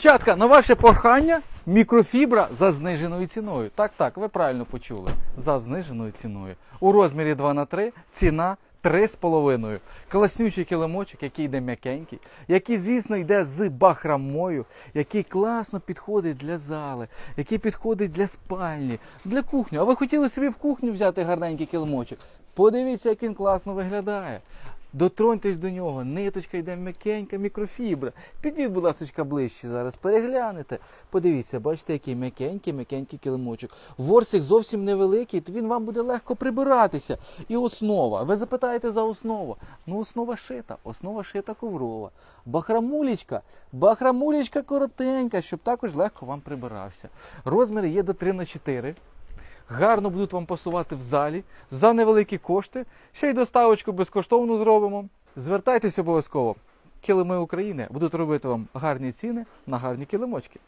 Чатка, на ваше прохання мікрофібра за зниженою ціною. Так, так, ви правильно почули. За зниженою ціною. У розмірі 2 на 3 ціна 3,5. Класнючий килимочок, який йде м'якенький, який, звісно, йде з бахрамою, який класно підходить для зали, який підходить для спальні, для кухні. А ви хотіли собі в кухню взяти гарненький килимочок? Подивіться, як він класно виглядає. Дотроньтесь до нього, ниточка йде м'якенька, мікрофібра. Підіть, будь ласка, ближче зараз, переглянете. Подивіться, бачите, який м'якенький, м'якенький килимочок. Ворсик зовсім невеликий, то він вам буде легко прибиратися. І основа. Ви запитаєте за основу. Ну, основа шита, основа шита коврова. Бахрамулічка, бахрамулічка коротенька, щоб також легко вам прибирався. Розміри є до 3 на 4 гарно будуть вам пасувати в залі за невеликі кошти. Ще й доставочку безкоштовно зробимо. Звертайтесь обов'язково. Килими України будуть робити вам гарні ціни на гарні килимочки.